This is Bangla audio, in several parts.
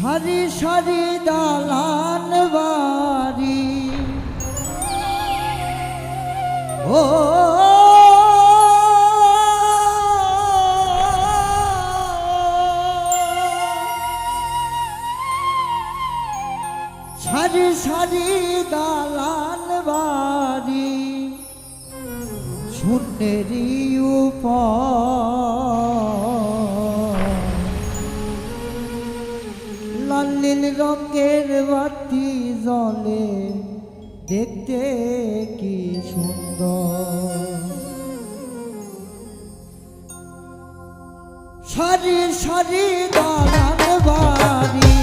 সারি সারি দালান বাড়ি। ও সারি সারি দালান বাড়ি। শূন্যেরই উপর নীল রঙের বাতি জলে দেখতে কি সুন্দর। সারি সারি দাঁড়ান বাড়ি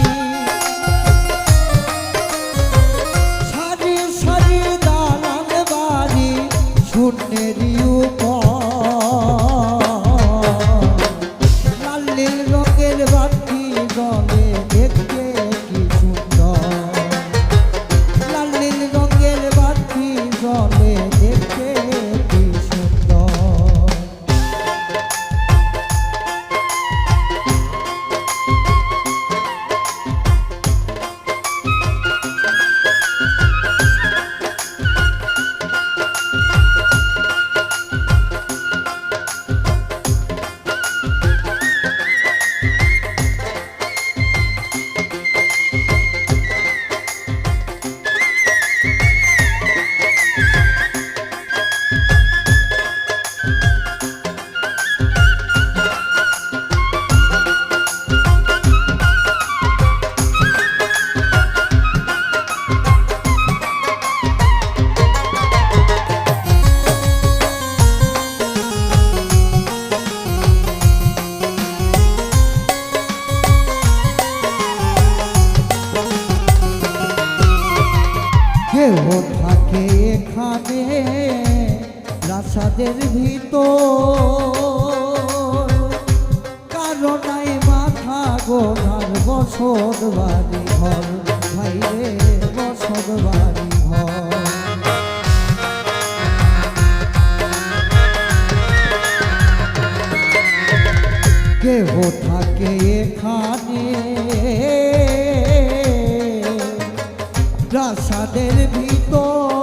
ভিতর কারণাই মাথা গোনার বসত বাড়ি ঘর, ভাইরে বসত বাড়ি ঘর। কেহ থাকে এখানে। প্রাসাদের ভিতর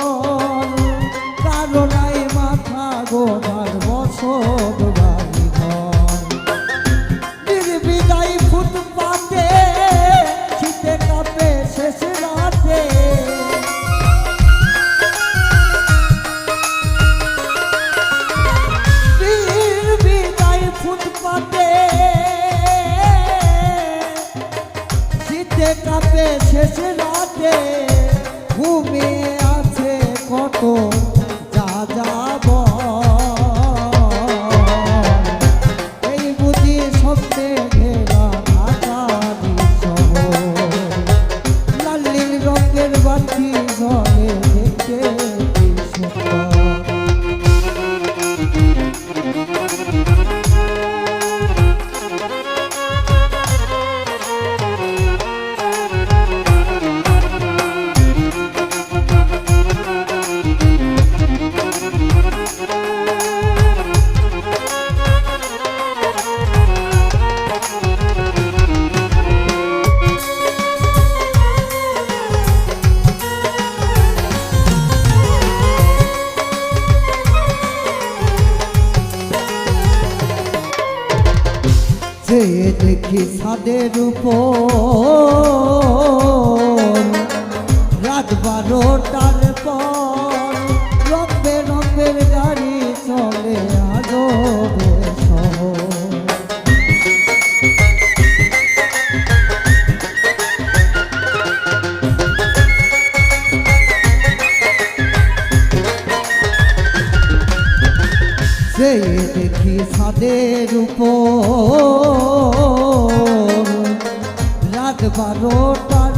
দেখি ছাদের উপর। রাত বারোটার পর সে দেখি সাদের উপর। রাত বারোটার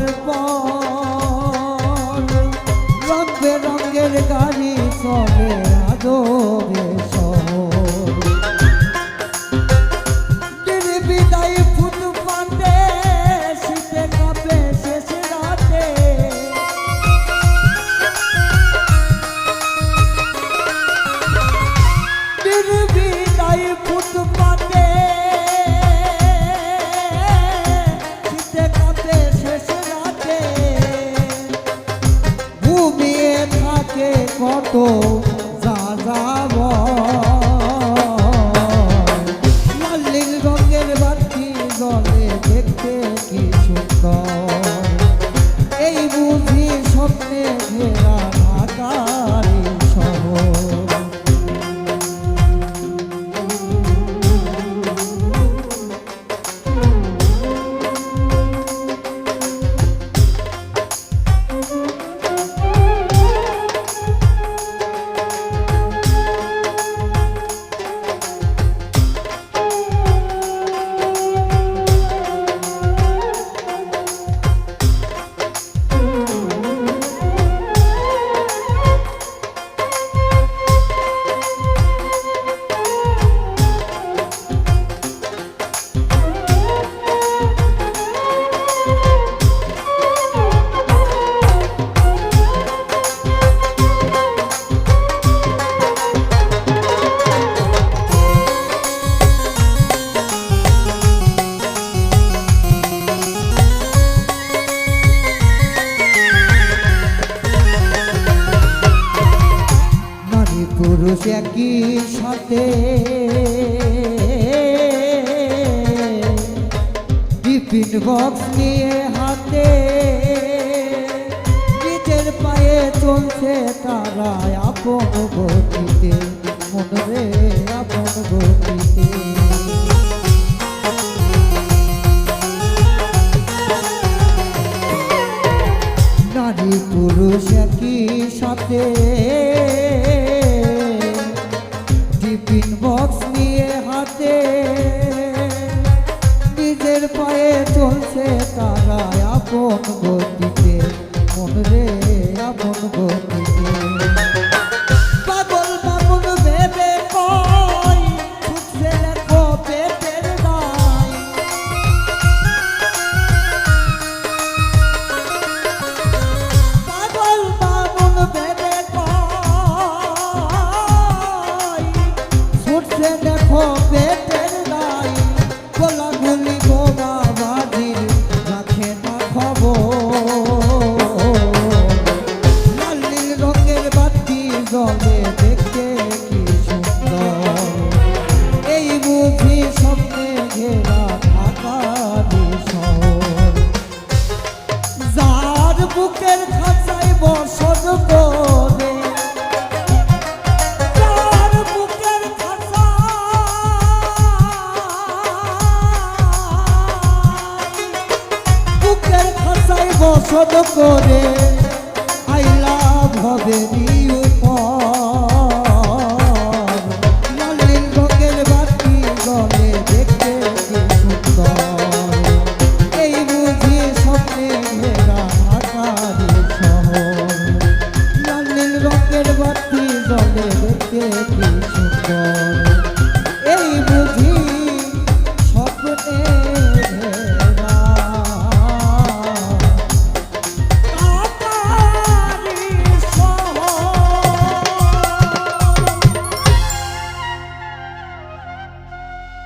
পুরুষ একই সাথে টিফিন বক্স নিয়ে হাতে নিজের পায়ে চলছে তারা আপন গতিতে মনরে আপন গতিতে। নারী পুরুষ একই সাথে বক্স নিয়ে হাতে নিজের পায়ে চলছে তারা আপন গতিতে। মন রে আপন গতিতে। জলে দেখতে কি সুন্দর। এই বুঝি স্বপ্নে ঘেরা ঢাকারি শহর যার বুকের খাঁচায় বসত করে যার বুকের খাঁচায় বুকের খাঁচায় বসত করে আই লাভ হবে নিউ